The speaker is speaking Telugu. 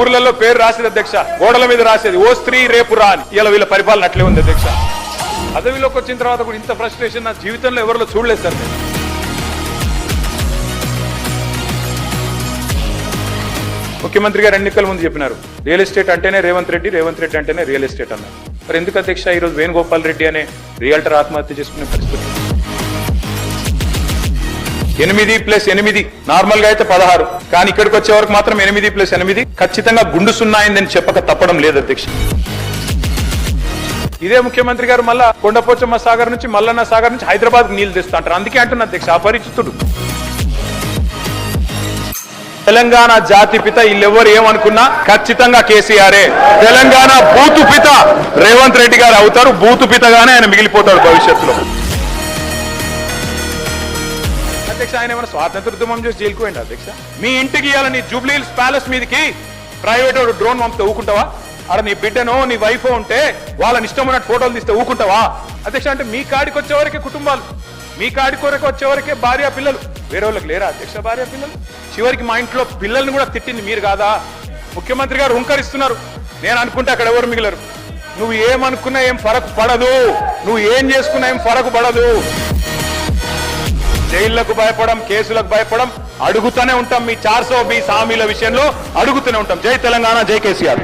ఊర్లలో పేరు రాసేది అధ్యక్ష గోడల మీద రాసేది ఓ స్త్రీ రేపు రాని. ఇలా వీళ్ళ పరిపాలన అట్లే ఉంది అధ్యక్ష. పదవిలోకి వచ్చిన తర్వాత కూడా ఇంత ఫ్రస్ట్రేషన్ నా జీవితంలో ఎవరిలో చూడలేదు సార్ నేను. ముఖ్యమంత్రి గారు ఎన్నికల ముందు చెప్పినారు రియల్ ఎస్టేట్ అంటేనే రేవంత్ రెడ్డి రేవంత్ రెడ్డి అంటేనే రియల్ ఎస్టేట్ అన్నారు. మరి ఎందుకు అధ్యక్ష ఈరోజు వేణుగోపాల్ రెడ్డి అనే రియల్టర్ ఆత్మహత్య చేసుకునే పరిస్థితి? ఎనిమిది ప్లస్ ఎనిమిది. నార్మల్గా అయితే పదహారు. కానీ ఇక్కడికి వచ్చే వరకు మాత్రం ఎనిమిది ప్లస్ ఎనిమిది. ఖచ్చితంగా గుండు సున్నా అయిందని చెప్పక తప్పడం లేదు అధ్యక్ష. ఇదే ముఖ్యమంత్రి గారు మళ్ళా కొండపోచమ్మ సాగర్ నుంచి మల్లన్న సాగర్ నుంచి హైదరాబాద్ నీళ్ళు తెస్తా అంటారు అందుకే అంటున్నా అధ్యక్ష అపరిచితుడు. తెలంగాణ జాతి పిత వీళ్ళెవ్వరు ఏమనుకున్నా ఖచ్చితంగా కేసీఆరే. తెలంగాణ బూతు పిత రేవంత్ రెడ్డి గారు అవుతారు. బూతు పితగానే ఆయన మిగిలిపోతాడు భవిష్యత్తులో. అధ్యక్ష ఆయన ఏమైనా స్వాతంత్ర ఉద్యమం చేసి జైలుకోండి అధ్యక్ష? మీ ఇంటికి ఇవ్వాలి నీ జూబ్లీహిల్స్ ప్యాలెస్ మీదకి ప్రైవేట్ డ్రోన్ పంపితే ఊకుంటావా? అక్కడ నీ బిడ్డనో నీ వైఫ్ ఉంటే వాళ్ళని ఇష్టం ఉన్నట్టు ఫోటోలు తీస్తే ఊకుంటావా? అధ్యక్ష అంటే మీ కాడికి వచ్చే వరకే కుటుంబాలు మీ కాడి కొరకు వచ్చే వరకే భార్య పిల్లలు. వేరే వాళ్ళకి లేరా అధ్యక్ష భార్య పిల్లలు? చివరికి మా ఇంట్లో పిల్లల్ని కూడా తిట్టింది మీరు కాదా? ముఖ్యమంత్రి గారు హుంకరిస్తున్నారు. నేను అనుకుంటే అక్కడ ఎవరు మిగిలరు? నువ్వు ఏమనుకున్నా ఏం ఫరక్ పడదు. నువ్వు ఏం చేసుకున్నా ఏం ఫరక్ పడదు. జైళ్ళకు భయపడం కేసులకు భయపడం అడుగుతూనే ఉంటాం మీ చార్సో మీ బి విషయంలో అడుగుతూనే ఉంటాం. జై తెలంగాణ జై కేసీఆర్.